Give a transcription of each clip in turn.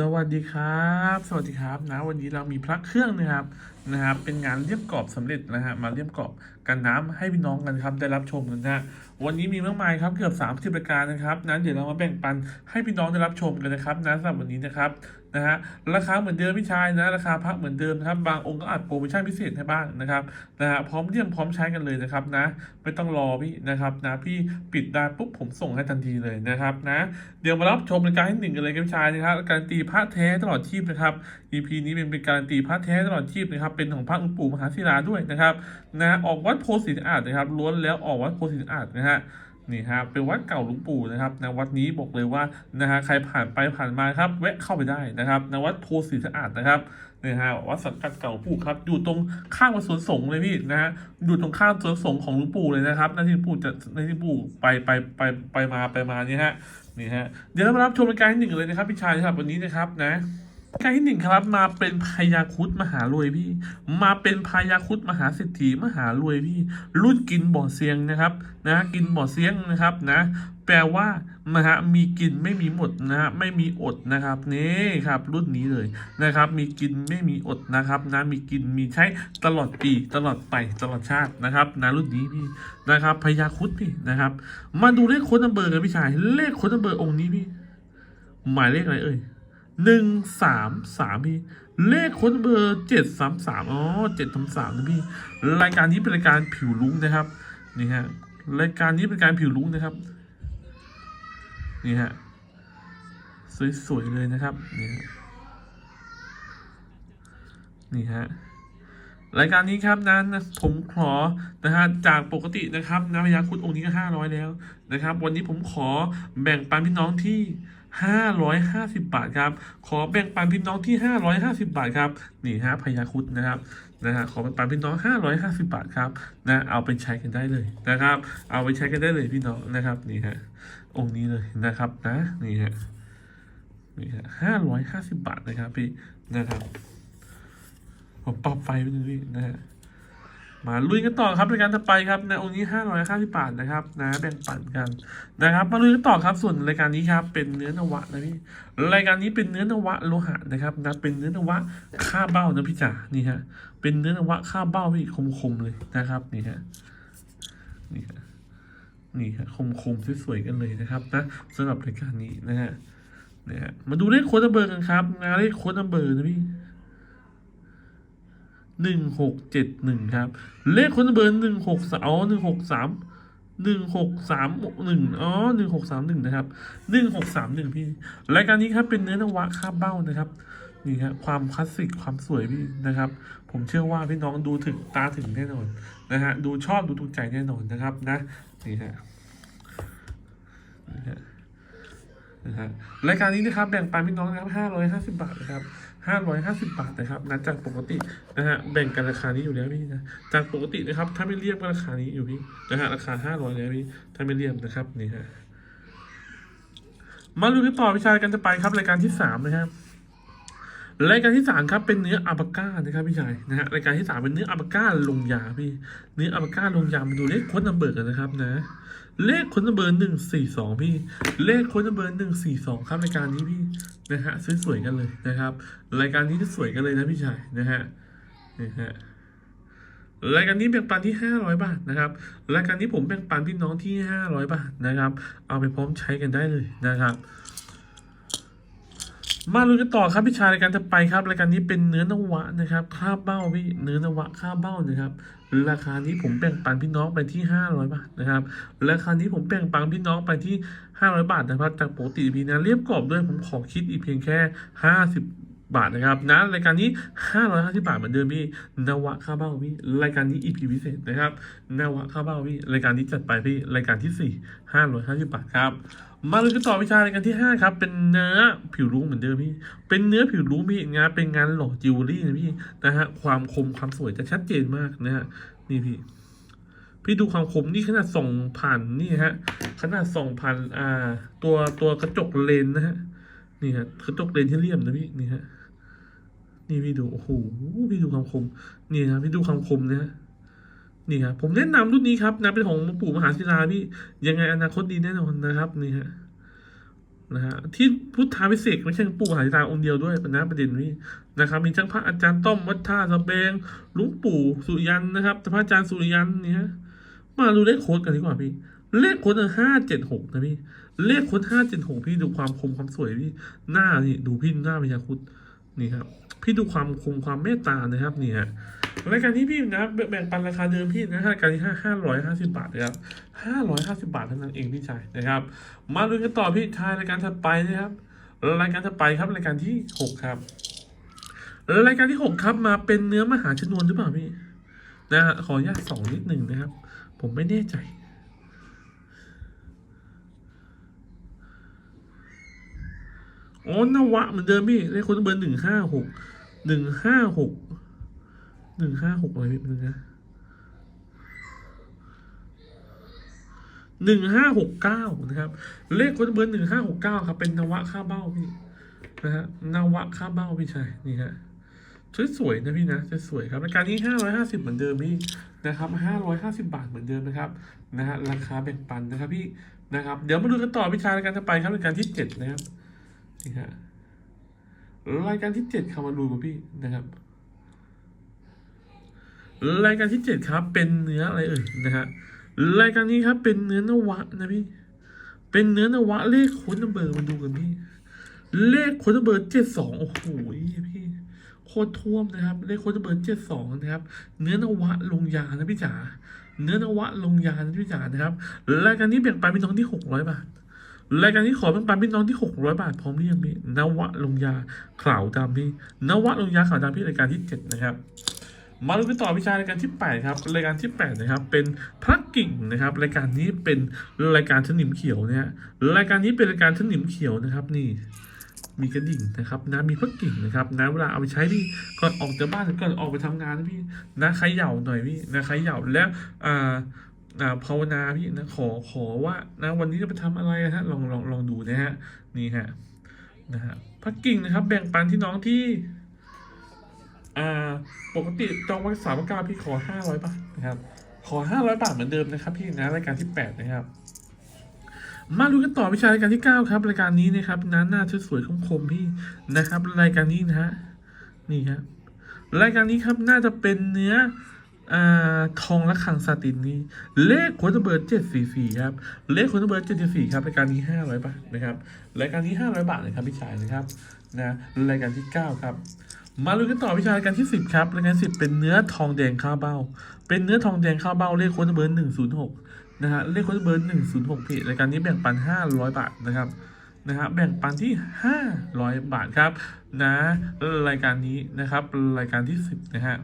สวัสดีครับ สวัสดีครับนะวันนี้เรามีพระเครื่องนะครับนะครับเป็นงานเลี่ยมกรอบสำเร็จนะฮะมาเลี่ยมกรอบกันน้ำให้พี่น้องกันครับได้รับชมกันนะฮะวันนี้มีมากมายครับเกือบ30รายการนะครับนั้นเดี๋ยวเรามาแบ่งปันให้พี่น้องได้รับชมกันนะครับนะสำหรับวันนี้นะครับ นะฮะราคาเหมือนเดิมพี่ชายนะราคาพระเหมือนเดิมนะครับบางองค์ก็อัดโปรโมชั่นพิเศษให้บ้างนะครับนะฮะพร้อมเลี่ยมพร้อมใช้กันเลยนะครับนะไม่ต้องรอพี่นะครับนะพี่ปิดได้ปุ๊บผมส่งให้ทันทีเลยนะครับนะเดี๋ยวมารับชมรายการที่หนึ่งกันเลยพี่ชายนะครับการตีพระแท้ตลอดชีพนะครับ EP นี้เป็นเป็นการตีพระแท้ตลอดชีพนะครับเป็นของพระองค์ปู่มหาศิลาด้วยนะครับนะออกวัดโพธิ์ศรีสะอาดนะครับล้วนแล้วออกวัดโพธิ์ศรีสะอาดนะฮะ นี่ฮะเป็นวัดเก่าหลวงปู่นะครับนะวัดนี้บอกเลยว่านะฮะใครผ่านไปผ่านมาครับแวะเข้าไปได้นะครับนะวัดโพธิ์ศรีสะอาดนะครับนะฮะวัดสังกัดเก่าปู่ครับอยู่ตรงข้างวัดสวนสงฆ์เลยพี่นะฮะอยู่ตรงข้ามสวนสงฆ์ของหลวงปู่เลยนะครับหนที่ปู่จะหนที่ปู่ไปไปไปไปมาไปมาเนี่ยฮะนี่ฮะเดี๋ยวเรามารับชมรายการหนึ่งเลยนะครับพี่ชายสำหรับวันนี้นะครับนะ การที่หนึ่งครับ มาเป็นพยาคุดมหารวยพี่ มาเป็นพยาคุดมหาเศรษฐีมหารวยพี่ รุ่นกินบ่อเซียงนะครับ นะกินบ่อเซียงนะครับนะ แปลว่านะฮะมีกินไม่มีหมดนะฮะไม่มีอดนะครับนี่ครับ รุ่นนี้เลยนะครับ มีกินไม่มีอดนะครับนะมีกินมีใช้ตลอดปีตลอดไปตลอดชาตินะครับนะรุ่นนี้พี่นะครับพยาคุดพี่นะครับ มาดูเลขค้นัมเบอร์กันพี่ชายเลขค้นัมเบอร์องค์นี้พี่ หมายเลขอะไรเอ่ย หนึ่งสามสามพี่ เลขค้นเบอร์เจ็ดสามสามอ๋อเจ็ดสามสามนะพี่ รายการนี้เป็นรายการผิวลุ้งนะครับ นี่ฮะ รายการนี้เป็นการผิวลุ้งนะครับ นี่ฮะ สวยๆเลยนะครับ นี่ฮะนี่ฮะรายการนี้ครับนั้นผมขอนะฮะจากปกตินะครับนะพยาคุณองค์นี้ก็ห้าร้อยแล้วนะครับ วันนี้ผมขอแบ่งปันพี่น้องที่ ห้าร้อยห้าสิบบาทครับ ขอแบ่งปันพี่น้องที่ห้าร้อยห้าสิบาทครับ นี่ฮะพยาคุณนะครับนะฮะขอแบ่งปันพี่น้องห้าร้อยห้าสิบาทครับนะเอาไปใช้กันได้เลยนะครับ เอาไปใช้กันได้เลยพี่น้องนะครับนี่ฮะองค์นี้เลยนะครับนะนี่ฮะนี่ฮะห้าร้อยห้าสิบบาทนะครับพี่นะครับผมปรับไฟไปหนึ่งพี่นะฮะ มาลุยกันต่อครับรายการต่อไปครับในองค์นี้ห้าร้อยห้าสิบบาทนะครับนะแบ่งปันกันนะครับมาลุยกันต่อครับส่วนรายการนี้ครับเป็นเนื้อนวะนะพี่รายการนี้เป็นเนื้อนวะโลหะนะครับนะเป็นเนื้อนวะค่าเบ้านะพี่จ๋านี่ฮะเป็นเนื้อนวะค่าเบ้าพี่คมๆเลยนะครับนี่ฮะนี่ฮะนี่ฮะคมๆสวยๆกันเลยนะครับนะสำหรับรายการนี้นะฮะนี่ฮะมาดูเลขโค้ดเบอร์กันครับนะเลขโค้ดเบอร์นะพี่ หนึ่งหกเจ็ดหนึ่งครับ เลขคนเบอร์หนึ่งหกสอ๋อหนึ่งหกสามหนึ่งหกสามหนึ่งอ๋อหนึ่งหกสามหนึ่งนะครับหนึ่งหกสามหนึ่งพี่รายการนี้ครับเป็นเนื้อนวะคาบเบ้านะครับนี่ครับความคลาสสิกความสวยพี่นะครับ ผมเชื่อว่าพี่น้องดูถึงตาถึงแน่นอนนะฮะดูชอบดูถูกใจแน่นอนนะครับนะนี่ฮะนี่ฮะนะฮะรายการนี้นะครับแบ่งปันพี่น้องนะครับห้าร้อยห้าสิบบาทนะครับ ห้าร้อยห้าสิบบาทนะครับนะจากปกตินะฮะแบ่งกันราคานี้อยู่แล้วพี่นะจากปกตินะครับ ถ้าไม่เรียบก็ราคานี้อยู่พี่นะฮะราคาห้าร้อยแล้วพี่ถ้าไม่เรียบนะครับนี่ฮะมาดูกันต่อวิชากันจะไปครับรายการที่สามนะครับรายการที่สามครับเป็นเนื้ออัลปาก้านะครับพี่ชายนะฮะรายการที่สามเป็นเนื้ออัลปาก้าลงยาพี่เนื้ออัลปาก้าลงยามาดูเลขโค้ดนัมเบอร์กันนะครับนะ เลขค้นัมเบอร์หนึ่งสี่สองพี่ เลขค้นัมเบอร์หนึ่งสี่สองครับรายการนี้พี่นะฮะสวยๆกันเลยนะครับ รายการนี้จะสวยกันเลยนะพี่ชายนะฮะนี่ฮะรายการนี้แบ่งปันที่ห้าร้อยบาทนะครับ รายการนี้ผมแบ่งปันพี่น้องที่ห้าร้อยบาทนะครับ เอาไปพร้อมใช้กันได้เลยนะครับ มาลุยกันต่อครับพี่ชายรายการจะไปครับรายการนี้เป็นเนื้อนวะนะครับค่าเบ้าพี่เนื้อนวะค่าเบ้านะครับ ราคานี้ผมแบ่งปันพี่น้องไปที่ห้าร้อยบาทนะครับราคานี้ผมแบ่งปันพี่น้องไปที่ห้าร้อยบาทนะครับจากปกติพี่นะเรียบกรอบด้วยผมขอคิดอีกเพียงแค่ห้าสิบบาทนะครับนะรายการนี้ห้าร้อยห้าสิบาทเหมือนเดิมพี่นวะค่าเบ้าพี่รายการนี้ EP พิเศษนะครับนวะค่าเบ้าพี่รายการนี้จัดไปพี่รายการที่สี่ห้าร้อยห้าสิบบาทครับ มาเลยกันต่อวิชารายการที่ห้าครับ เป็นเนื้อผิวรุ้งเหมือนเดิมพี่ เป็นเนื้อผิวรุ้งพี่งานเป็นงานหล่อจิวเวลรี่นะพี่นะฮะความคมความสวยจะชัดเจนมากนะฮะนี่พี่ พี่ดูความคมนี่ขนาดส่องผ่านนี่ฮะขนาดส่องผ่านอ่า ตัวตัวกระจกเลนส์นะฮะนี่ฮะกระจกเลนส์ที่เลี่ยมนะพี่นี่ฮะนี่พี่ดูโอ้โหพี่ดูความคม นี่ครับพี่ดูความคมนะฮะ นี่ครับผมแนะนำรุ่นนี้ครับนะเป็นของหลวงปู่มหาศิลาพี่ยังไงอนาคตดีแน่นอนนะครับนี่ฮะนะฮะที่พุทธาพิเศษไม่ใช่ปู่มหาธิตาองค์เดียวด้วยนะประเด็นนี้นะครับ มีทั้งพระอาจารย์ต้อมวัดท่าสเบงลวงปู่สุยันนะครับพระอาจารย์สุริยันเนี่ยมาดูเลขโค้ดกันดีกว่าพี่ เลขโค้ดห้าเจ็ดหกนะพี่ เลขโค้ดห้าเจ็ดหกพี่ดูความคมความสวยพี่หน้านี่ดูพี่หน้าพญาคุดนี่ครับ พี่ดูความคมความเมตตานะครับนี่ฮะ รายการที่พี่นะแบ่งปันราคาเดิมพี่นะรายการที่ห้าห้าร้อยห้าสิบาทนะครับห้าร้อยห้าสิบาทเท่านั้นเองพี่ชายนะครับ มาดูกันต่อพี่ชายรายการถัดไปนะครับรายการถัดไปครับรายการที่หกครับรายการที่หกครับมาเป็นเนื้อมหาชนวนหรือเปล่าพี่นะฮะขออนุญาตสองนิดหนึ่งนะครับ ผมไม่แน่ใจอ๋อนวะเหมือนเดิมพี่เลขคนเบอร์หนึ่งห้าหกหนึ่งห้าหก หนึ่งห้าหกอะไรพี่หนึ่งนะหนึ่งห้าหกเก้านะครับ เลขคนเบอร์หนึ่งห้าหกเก้าครับ เป็นนวะค่าเบ้าพี่นะฮะนวะค่าเบ้าพี่ชายนี่ฮะสวยนะพี่นะสวยครับรายการนี้ห้าร้อยห้าสิบเหมือนเดิมพี่นะครับห้าร้อยห้าสิบาทเหมือนเดิมนะครับนะฮะราคาแบ่งปันนะครับพี่นะครับ เดี๋ยวมาดูกันต่อพี่ชายรายการต่อไปครับรายการที่เจ็ดนะครับนี่ฮะรายการที่เจ็ดคำว่ารูกับพี่นะครับ รายการที่เจ็ดครับ เป็นเนื้ออะไรเอ่ยนะฮะรายการนี้ครับ เป็นเนื้อนวะนะพี่ เป็นเนื้อนวะเลขค้ดนัมเบอร์มาดูกันพี่ เลขค้ดนัมเบอร์เจ็ดสองโอ้โหพี่โคตรท่วมนะครับ เลขค้ดนัมเบอร์เจ็ดสองนะครับ เนื้อนวะลงยานะพี่จ๋าเนื้อนวะลงยานะพี่จ๋านะครับรายการนี้แบ่งปันเป็นน้องที่หกร้อยบาทรายการนี้ขอเป็นปันพี่น้องที่หกร้อยบาทพร้อมหรือยังพี่นวะลงยาข่าวดำพี่นวะลงยาข่าวดำพี่รายการที่เจ็ดนะครับ มาดูกันต่อวิชารายการที่แปดครับ รายการที่แปดนะครับ เป็นพระกิ่งนะครับ รายการนี้เป็นรายการสนิมเขียวนะฮะรายการนี้เป็นรายการสนิมเขียวนะครับนี่มีกระดิ่งนะครับนะมีพระกิ่งนะครับนะเวลาเอาไปใช้พี่ก่อนออกจากบ้านก่อนออกไปทำงานนะพี่นะใครเหย่าหน่อยพี่นะใครเหย่าแล้วอ่าอ่าภาวนาพี่นะขอขอว่านะวันนี้จะไปทำอะไรฮะลองลองลองดูนะฮะนี่ฮะนะฮะพักกิ่งนะครับ แบ่งปันที่น้องที่ อ่าปกติจองไว้สามเก้าพี่ขอห้าร้อยบาทนะครับ ขอห้าร้อยบาทเหมือนเดิมนะครับพี่นะรายการที่แปดนะครับ มาดูกันต่อวิชารายการที่เก้าครับรายการนี้นะครับนะหน้าชุดสวยๆคมๆพี่นะครับ รายการนี้นะฮะนี่ครับรายการนี้ครับน่าจะเป็นเนื้ออทองและขังซาตินนี่เลขโค้ดเบอร์เจ็ดสี่สี่ครับ เลขโค้ดเบอร์เจ็ดสี่ครับรายการนี้ห้าร้อยบาทนะครับ รายการนี้ห้าร้อยบาทนะครับพี่ชายนะครับนะรายการที่เก้าครับ มาลุ้นกันต่อพี่ชารายการที่สิบครับรายการสิบเป็นเนื้อทองแดงข้าวเบ้า เป็นเนื้อทองแดงข้าวเบ้า เลขโค้ดเบอร์หนึ่งศูนย์หกนะฮะ เลขโค้ดเบอร์หนึ่งศูนย์หกพี่รายการนี้แบ่งปันห้าร้อยบาทนะครับ นะฮะ แบ่งปันที่ห้าร้อยบาทครับ นะ รายการนี้นะครับ รายการที่สิบนะฮะ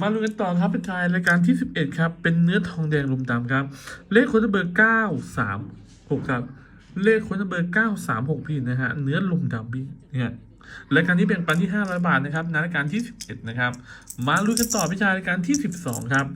มาลุ้นกันต่อครับเป็นชายรายการที่ 11 ครับ เป็นเนื้อทองแดงลมดำครับ เลขโค้ดเบอร์ 936 ครับ เลขค้ดเบอร์ 936พี่นะฮะ เนื้อลมดำพี่เนี่ยรายการนี้แบ่งปันที่ 500 บาทนะครับในรายการที่ 11 นะครับ มาลุ้นกันต่อพี่ชารายการที่ 12 ครับ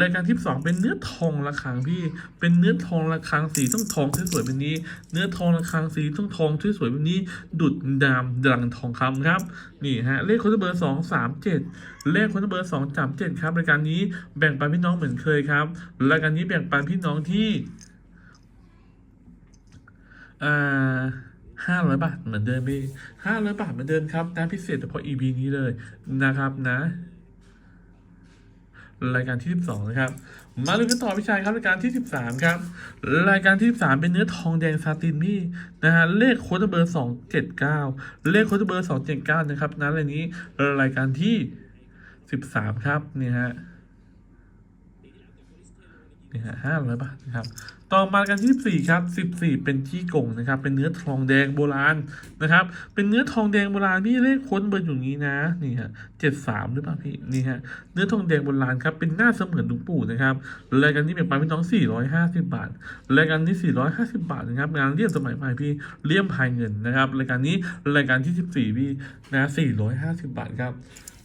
รายการที่ 2 เป็นเนื้อทองระฆังพี่ เป็นเนื้อทองระฆังสีต้องทองสวยๆแบบนี้ เนื้อทองระฆังสีต้องทองสวยๆแบบนี้ ดุดดามดังทองคำครับ นี่ฮะ เลขค้ดเบอร์ 2 3 7 เลขค้ดเบอร์ 2 3 7 ครับ รายการนี้แบ่งปันพี่น้องเหมือนเคยครับ รายการนี้แบ่งปันพี่น้องที่ อ่าห้าร้อยบาทเหมือนเดิมพี่ห้าร้อยบาทเหมือนเดิมครับนะพิเศษเฉพาะ EP นี้เลยนะครับนะ รายการที่12นะครับ มาดูกันต่อพี่ชายครับรายการที่13ครับ รายการที่13เป็นเนื้อทองแดงซาตินพี่นะฮะเลขโค้ดเบอร์279เลขโค้ดเบอร์279นะครับนั้นรายนี้รายการที่13ครับนี่ฮะ นี่ฮะห้าร้อยบาทนะครับ ต่อมาการที่ 14 ครับ 14 เป็นที่กงนะครับ เป็นเนื้อทองแดงโบราณนะครับ เป็นเนื้อทองแดงโบราณพี่เลขค้นเบอร์อยู่นี้นะนี่ฮะ73หรือเปล่าพี่นี่ฮะเนื้อทองแดงโบราณครับเป็นหน้าเสมือนหลวงปู่นะครับรายการนี้แบ่งปันพี่น้อง 450 บาทรายการนี้ 450 บาทนะครับงานเลี่ยมสมัยใหม่พี่เลี่ยมภายเงินนะครับรายการนี้รายการที่ 14พี่นะ450 บาทครับ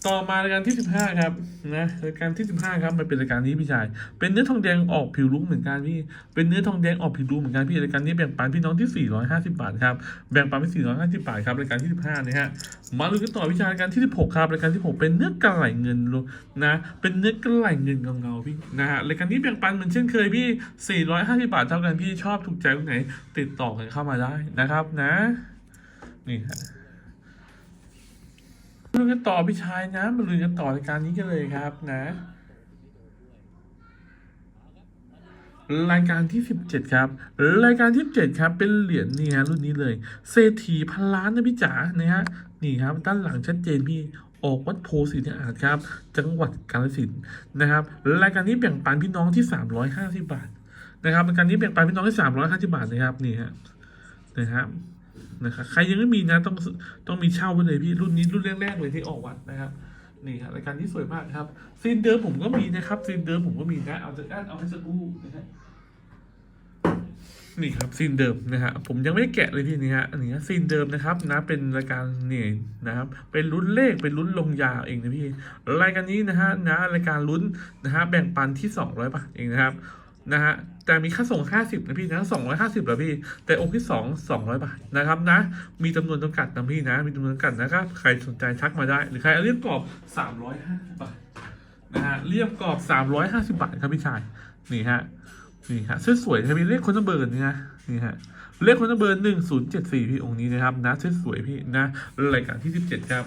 ต่อมารายการที่สิบห้าครับนะรายการที่สิบห้าครับมันเป็นรายการนี้พี่ชาย เป็นเนื้อทองแดงออกผิวรุ้งเหมือนกันพี่เป็นเนื้อทองแดงออกผิวรุ้งเหมือนกันพี่รายการนี้แบ่งปันพี่น้องที่สี่ร้อยห้าสิบบาทครับแบ่งปันไปสี่ร้อยห้าสิบบาทครับรายการที่สิบห้านะฮะมาดูกันต่อพี่ชายรายการที่สิบหกครับรายการที่หกเป็นเนื้อกระไหลเงินนะเป็นเนื้อกระไหลเงินเงาๆพี่นะฮะรายการนี้แบ่งปันเหมือนเช่นเคยพี่สี่ร้อยห้าสิบบาทเท่ากันพี่ชอบถูกใจตรงไหน ติดต่อกันเข้ามาได้นะครับนะนี่ฮะ ลุยกันต่อพี่ชายนะมาลุยกันต่อรายการนี้กันเลยครับนะ รายการที่สิบเจ็ดครับ รายการที่เจ็ดครับ เป็นเหรียญนี่ฮะรุ่นนี้เลยเศรษฐีพันล้านนะพี่จ๋านะฮะนี่ครับ ด้านหลังชัดเจนพี่ออกวัดโพธิ์ศรีนอาจครับ จังหวัดกาฬสินธุ์นะครับ รายการนี้แบ่งปันพี่น้องที่สามร้อยห้าสิบบาทนะครับรายการนี้แบ่งปันพี่น้องที่สามร้อยห้าสิบบาทนะครับนี่ฮะนะครับ นะครับใครยังไม่มีนะต้องต้องมีเช่าไว้เลยพี่รุ่นนี้รุ่นแรกๆเลยที่ออกวัดนะครับนี่ครับรายการที่สวยมากครับซีนเดิมผมก็มีนะครับซีนเดิมผมก็มีนะเอาจากด้านเอาให้สักครู่นะฮะนี่ครับซีนเดิมนะฮะผมยังไม่ได้แกะเลยพี่นี่ฮะอันนี้ซีนเดิมนะครับนะเป็นรายการนี่นะครับ เป็นลุ้นเลขเป็นลุ้นลงยาเองนะพี่รายการนี้นะฮะนะรายการลุ้นนะฮะแบ่งปันที่สองร้อยบาทเองนะครับนะฮะ แต่มีค่าส่งห้าสิบนะพี่นะสองร้อยห้าสิบเหรอพี่ แต่องค์ที่สองสองร้อยบาทนะครับนะ มีจำนวนจำกัดนะพี่นะ มีจำนวนจำกัดนะครับ ใครสนใจทักมาได้ หรือใครเรียบกรอบสามร้อยห้าสิบาทนะฮะ เรียบกรอบสามร้อยห้าสิบาทครับพี่ชาย นี่ฮะ นี่ฮะสวยๆครับพี่เลขคนเบอร์นี่นะ นี่ฮะ เลขคนเบอร์หนึ่งศูนย์เจ็ดสี่พี่องค์นี้นะครับนะสวยๆพี่นะ รายการที่สิบเจ็ดครับ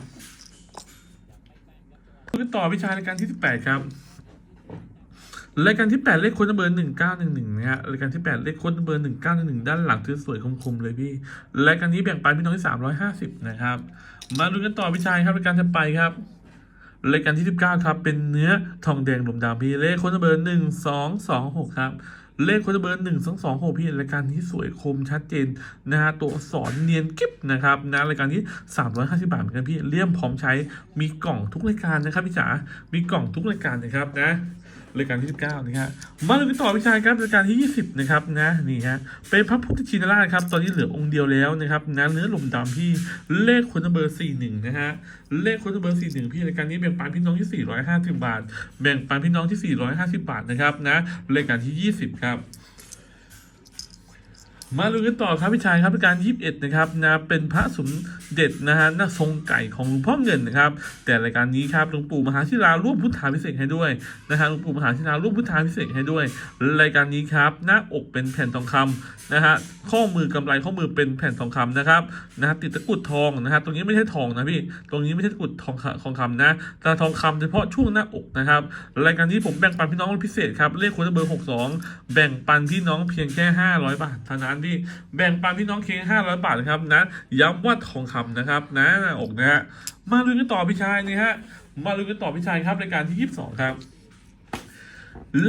พูดต่อพี่ชายรายการที่สิบแปดครับ รายการที่ 8 เลขโค้ดเบอร์1911นะฮะรายการที่ 8 เลขโค้ดเบอร์1911ด้านหลังสวยคมๆเลยพี่รายการนี้แบ่งปันพี่น้องที่350นะครับ มาดูกันต่อพี่ชายครับรายการจะไปครับรายการที่ 19 ครับ เป็นเนื้อทองแดงลมดำพี่เลขโค้ดเบอร์1226 ครับ เลขโค้ดเบอร์1226 พี่รายการนี้สวยคมชัดเจนนะฮะตัวสอักษรเนียนกิ๊บนะครับนะรายการนี้ 350 บาทเหมือนกันพี่เลี่ยมพร้อมใช้มีกล่องทุกรายการนะครับพี่จ๋ามีกล่องทุกรายการนะครับนะ รายการที่ 19 นะฮะมาดูกันต่อพิชายครับรายการที่ 20 นะครับนะนี่ฮะเป็นพระพุทธชินราชครับตอนนี้เหลือองค์เดียวแล้วนะครับนะเนื้อหลุมดำพี่เลขคนเบอร์ 41 นะฮะเลขคนเบอร์ 41 พี่รายการนี้แบ่งปันพี่น้องที่ 450 บาท แบ่งปันพี่น้องที่ 450 บาทนะครับนะรายการที่ 20 ครับ มาดูกันต่อครับพี่ชายครับรายการยี่สิบเอ็ดนะครับนะเป็นพระสมเด็จนะฮะน้าทรงไก่ของหลวงพ่อเงินนะครับ แต่รายการนี้ครับหลวงปู่มหาชิราร่วมพุทธาพิเศษให้ด้วยนะฮะหลวงปู่มหาชิราร่วมพุทธาพิเศษให้ด้วย รายการนี้ครับหน้าอกเป็นแผ่นทองคำนะฮะข้อมือกำไรข้อมือเป็นแผ่นทองคำนะครับนะฮะติดตะกุดทองนะฮะตรงนี้ไม่ใช่ทองนะพี่ตรงนี้ไม่ใช่ตะกุดทองทองคำนะแต่ทองคำเฉพาะช่วงหน้าอกนะครับรายการนี้ผมแบ่งปันพี่น้องพิเศษครับเลขคนละเบอร์หกสองแบ่งปันพี่น้องเพียงแค่ห้าร้อยบาทเท่านั้นพี่แบ่งปันพี่น้องเคียงห้าร้อยบาทนะครับนะย้ำว่าทองคำนะครับนะหน้าอกนะฮะมาลุยกันต่อพี่ชายนี่ฮะมาลุยกันต่อพี่ชายครับรายการที่ยี่สิบสองครับ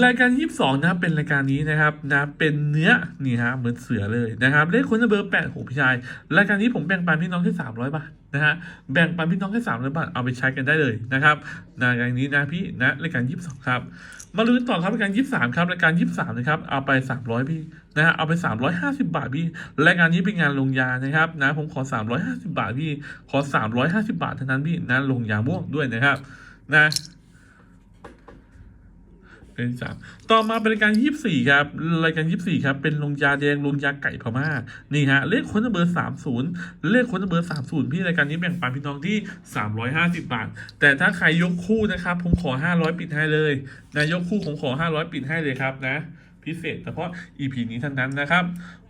รายการยี่สิบสองนะครับเป็นรายการนี้นะครับนะเป็นเนื้อนี่ฮะเหมือนเสือเลยนะครับเลขคนเบอร์แปดหกพี่ชายรายการนี้ผมแบ่งปันพี่น้องแค่สามร้อยบาทนะฮะแบ่งปันพี่น้องแค่สามร้อยบาทเอาไปใช้กันได้เลยนะครับรายการนี้นะพี่นะรายการยี่สิบสองครับ มาลุ้นต่อครับรายการยี่สามครับรายการยี่สามนะครับเอาไปสามร้อยพี่นะฮะเอาไปสามร้อยห้าสิบาทพี่รายการนี้เป็นงานลงยานะครับนะผมขอสามร้อยห้าสิบาทพี่ขอสามร้อยห้าสิบาทเท่านั้นพี่นะลงยาม่วงด้วยนะครับนะ เป็นสามต่อมาเป็นรายการยี่สี่ครับรายการยี่สี่ครับเป็นลงยาแดงลงยาไก่พม่านี่ฮะเลขคนเบอร์สามศูนย์เลขคนเบอร์สามศูนย์พี่รายการนี้แบ่งปันพี่น้องที่สามร้อยห้าสิบาท แต่ถ้าใครยกคู่นะครับ ผมขอห้าร้อยปิดให้เลยนายกคู่ผมขอ500ปิดให้เลยครับนะพิเศษเฉพาะ EP นี้เท่านั้นนะครับ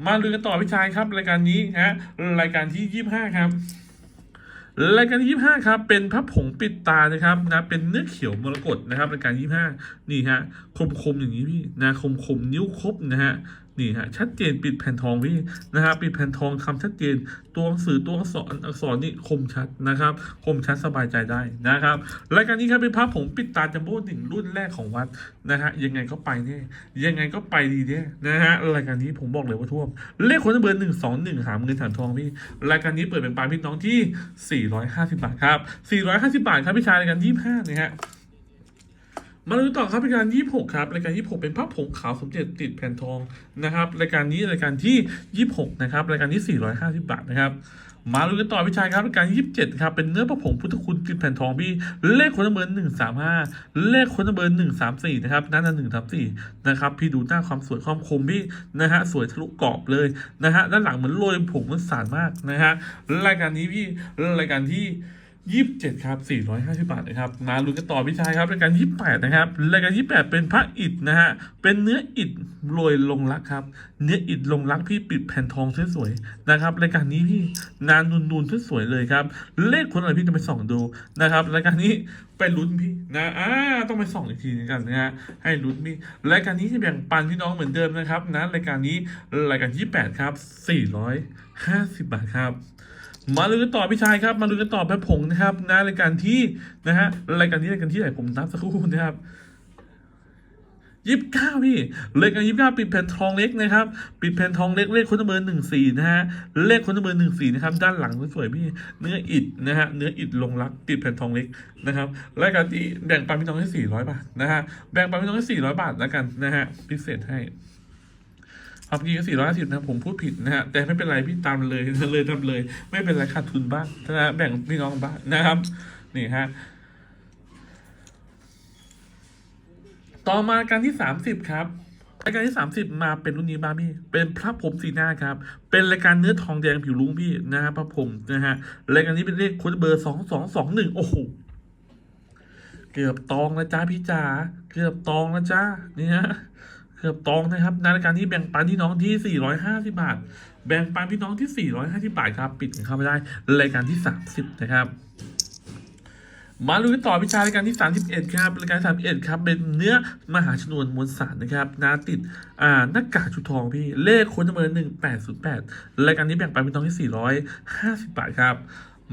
มาดูกันต่อพี่ชายครับ รายการนี้ฮะรายการที่ 25 ครับ รายการที่ 25 ครับ เป็นพระผงปิดตานะครับนะเป็นเนื้อเขียวมรกตนะครับรายการ 25 นี่ฮะคมคมๆอย่างนี้พี่นะคมคมๆนิ้วครบนะฮะ นี่ฮะชัดเจนปิดแผ่นทองพี่นะฮะปิดแผ่นทองคำชัดเจน ตัวหนังสือตัวอักษรอักษรนี่คมชัดนะครับคมชัดสบายใจได้นะครับรายการนี้ครับเป็นพระผงปิดตาจัมโบ้หนึ่งรุ่นแรกของวัดนะฮะยังไงก็ไปแน่ยังไงก็ไปดีแน่นะฮะรายการนี้ผมบอกเลยว่าท่วมเลขคนเบอร์หนึ่งสองหนึ่งหามเงินฐานทองพี่รายการนี้เปิดเป็นปลายพี่น้องที่ 450 บาทครับ450 บาทครับพี่ชายรายการ25นะฮะ มาดูต่อครับรายการ 26 ครับรายการ 26 เป็นภาพผงขาวสมเด็จติดแผ่นทองนะครับรายการนี้รายการที่ 26 นะครับรายการที่ 450 บาทนะครับมาดูกันต่อพี่ชายครับรายการ 27 ครับเป็นเนื้อพระผงพุทธคุณติดแผ่นทองพี่เลขคนละเบอร์135 เลขคนละเบอร์134 นะครับนั่นน่ะ134 นะครับพี่ดูหน้าความสวยความคมพี่นะฮะสวยทะลุกรอบเลยนะฮะด้านหลังเหมือนโรยผงมันสานมากนะฮะรายการนี้พี่รายการที่ ยี่สิบเจ็ดครับสี่ร้อยห้าสิบาทนะครับมาลุ้นกันต่อพี่ชายครับรายการยี่แปดนะครับรายการยี่แปดเป็นพระอิฐนะฮะเป็นเนื้ออิฐโรยลงรักครับ เนื้ออิฐลงรักพี่ปิดแผ่นทองสวยๆนะครับรายการนี้พี่นานนูนๆสวยๆเลยครับ เลขคนอะไรพี่จะไปส่องดูนะครับรายการนี้ไปลุ้นพี่นะอ่าต้องไปส่องอีกทีนึงกันนะฮะให้ลุ้นพี่รายการนี้จะแบ่งปันพี่น้องเหมือนเดิมนะครับนะรายการนี้รายการยี่แปดครับสี่ร้อยห้าสิบบาทครับ มาลุ้นกันต่อพี่ชายครับ มาลุ้นกันต่อแบบผงนะครับนะรายการที่นะฮะรายการนี้รายการที่ไหนผมนับสักครู่นะครับยี่สิบเก้าพี่รายการยี่สิบเก้าปิดแผ่นทองเล็กนะครับ ปิดแผ่นทองเล็กเลขคนละเบอร์หนึ่งสี่นะฮะ เลขคนละเบอร์หนึ่งสี่นะครับ ด้านหลังสวยๆพี่ เนื้ออิฐนะฮะ เนื้ออิฐลงรักปิดแผ่นทองเล็กนะครับรายการที่แบ่งปันพี่น้องให้สี่ร้อยบาทนะฮะ แบ่งปันพี่น้องให้สี่ร้อยบาทแล้วกันนะฮะ พิเศษให้ ครับพี่ก็สี่ร้อยสิบนะผมพูดผิดนะฮะแต่ไม่เป็นไรพี่ตามเลยเลยทำเลย ไม่เป็นไรขาดทุนบ้างนะแบ่งพี่น้องบ้างนะครับนี่ฮะต่อมาการที่สามสิบครับรายการที่สามสิบมาเป็นรุ่นนี้บ้างพี่ เป็นพระพรหมสีหน้าครับ เป็นรายการเนื้อทองแดงผิวลุ้งพี่นะฮะพระพรหมนะฮะ รายการนี้เป็นเลขค้ดเบอร์สองสองสองหนึ่งโอ้โห เกือบตองนะจ้าพี่จ๋า เกือบตองนะจ้านี่ฮะ เกือบตองนะครับในรายการที่แบ่งปันพี่น้องที่ 450 บาท แบ่งปันพี่น้องที่ 450 บาทครับ ปิดเข้าไปได้รายการที่ 30 นะครับ มาลุยกันต่อพิชารายการที่ 31 ครับรายการ 31 ครับ เป็นเนื้อมหาชนวนมวลสารนะครับนาติดอ่าหน้ากากชุดทองพี่เลขคนจำนวน1808รายการนี้แบ่งปันพี่น้องที่ 450 บาทครับ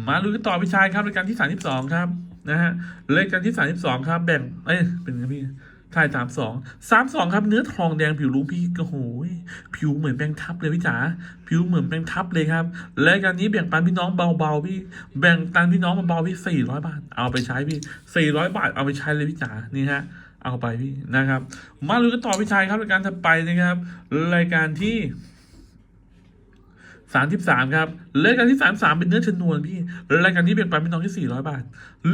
มาลุยกันต่อพิชายครับรายการที่ 32 ครับนะฮะรายการที่ 32 ครับ แบ่งเอ้ยเป็นไงพี่ ค่ายสามสองสามสองครับเนื้อทองแดงผิวลุ้งพี่โอ้โหยผิวเหมือนแป้งทับเลยพี่จ๋าผิวเหมือนแป้งทับเลยครับรายการนี้แบ่งปันพี่น้องเบาๆพี่แบ่งตันพี่น้องเบาๆพี่สี่ร้อยบาท เอาไปใช้พี่สี่ร้อยบาทเอาไปใช้เลยพี่จ๋านี่ฮะเอาไปพี่นะครับ มาลุยกันต่อพี่ชายครับรายการถัดไปนะครับ รายการที่ สามสิบสามครับเลขการที่สามสามเป็นเนื้อชนวนพี่รายการนี้เปลี่ยนไปเป็นน้องที่สี่ร้อยบาท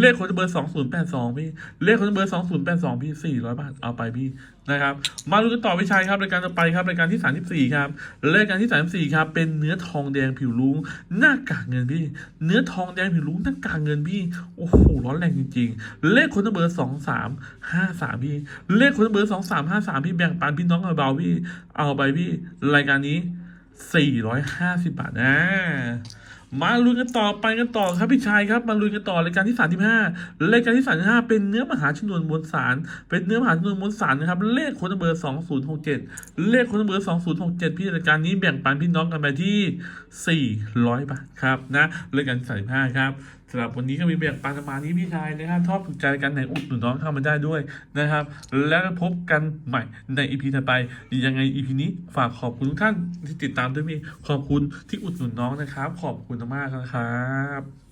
เลขคนเบอร์สองศูนย์แปดสองพี่ เลขคนเบอร์สองศูนย์แปดสองพี่สี่ร้อยบาทเอาไปพี่นะครับ มาดูกันต่อพี่ชายครับรายการต่อไปครับรายการที่สามสิบสี่ครับรายการที่สามสิบสี่ครับเป็นเนื้อทองแดงผิวลุ้งหน้ากากเงินพี่ เนื้อทองแดงผิวลุ้งหน้ากากเงินพี่โอ้โหร้อนแรงจริง ๆ เลขคนเบอร์สองสามห้าสามพี่ เลขคนเบอร์สองสามห้าสามพี่แบ่งปันพี่น้องเบาๆพี่ เอาไปพี่รายการนี้ 450 บาทนะมาลุยกันต่อไปกันต่อครับพี่ชายครับ มาลุยกันต่อรายการที่35รายการที่35เป็นเนื้อมหาชนวนมวลสาร เป็นเนื้อมหาชนวนมวลสารนะครับ เลขคนเบอร์2067 เลขคนเบอร์2067 พี่รายการนี้แบ่งปันพี่น้องกันไปที่ 400 บาทครับนะรายการที่35ครับำหรับวันนี้ก็มีแบ่งปันประมาณนี้พี่ชายนะครับชอบถูกใจกันไหนอุดหนุนน้องเข้ามาได้ด้วยนะครับ แล้วพบกันใหม่ในอีพีถัดไปยังไงอีพีนี้ฝากขอบคุณทุกท่านที่ติดตามด้วยมีขอบคุณที่อุดหนุนน้องนะครับ ขอบคุณมากนะครับ